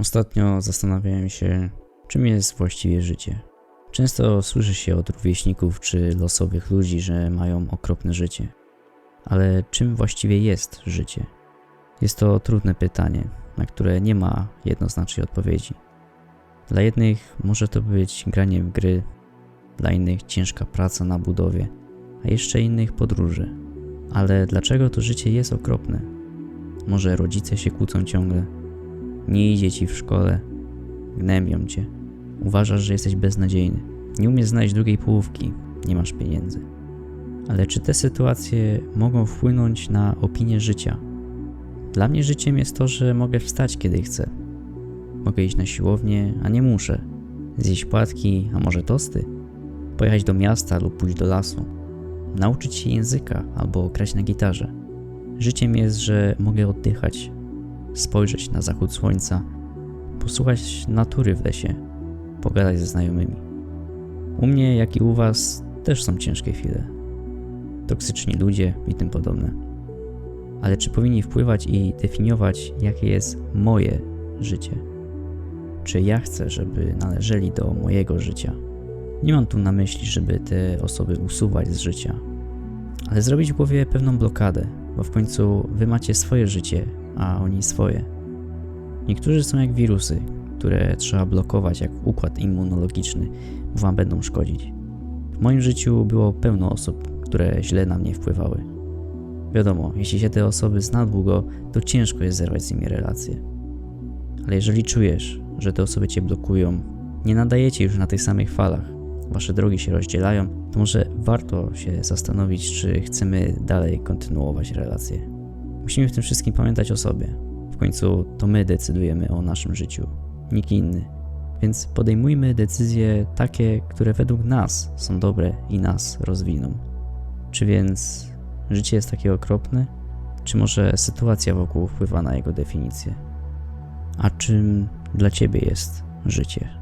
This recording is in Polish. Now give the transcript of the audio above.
Ostatnio zastanawiałem się, czym jest właściwie życie. Często słyszy się od rówieśników czy losowych ludzi, że mają okropne życie. Ale czym właściwie jest życie? Jest to trudne pytanie, na które nie ma jednoznacznej odpowiedzi. Dla jednych może to być granie w gry, dla innych ciężka praca na budowie, a jeszcze innych podróże. Ale dlaczego to życie jest okropne? Może rodzice się kłócą ciągle, nie idzie ci w szkole, gnębią cię, uważasz, że jesteś beznadziejny, nie umiesz znaleźć drugiej połówki, nie masz pieniędzy. Ale czy te sytuacje mogą wpłynąć na opinię życia? Dla mnie życiem jest to, że mogę wstać kiedy chcę. Mogę iść na siłownię, a nie muszę. Zjeść płatki, a może tosty. Pojechać do miasta lub pójść do lasu. Nauczyć się języka albo grać na gitarze. Życiem jest, że mogę oddychać, spojrzeć na zachód słońca, posłuchać natury w lesie, pogadać ze znajomymi. U mnie, jak i u Was, też są ciężkie chwile. Toksyczni ludzie i tym podobne. Ale czy powinni wpływać i definiować, jakie jest moje życie? Czy ja chcę, żeby należeli do mojego życia? Nie mam tu na myśli, żeby te osoby usuwać z życia, ale zrobić w głowie pewną blokadę, bo w końcu wy macie swoje życie, a oni swoje. Niektórzy są jak wirusy, które trzeba blokować jak układ immunologiczny, bo wam będą szkodzić. W moim życiu było pełno osób, które źle na mnie wpływały. Wiadomo, jeśli się te osoby zna długo, to ciężko jest zerwać z nimi relacje. Ale jeżeli czujesz, że te osoby cię blokują, nie nadajecie już na tych samych falach, wasze drogi się rozdzielają, to może warto się zastanowić, czy chcemy dalej kontynuować relacje. Musimy w tym wszystkim pamiętać o sobie. W końcu to my decydujemy o naszym życiu, nikt inny. Więc podejmujmy decyzje takie, które według nas są dobre i nas rozwiną. Czy więc życie jest takie okropne? Czy może sytuacja wokół wpływa na jego definicję? A czym dla ciebie jest życie?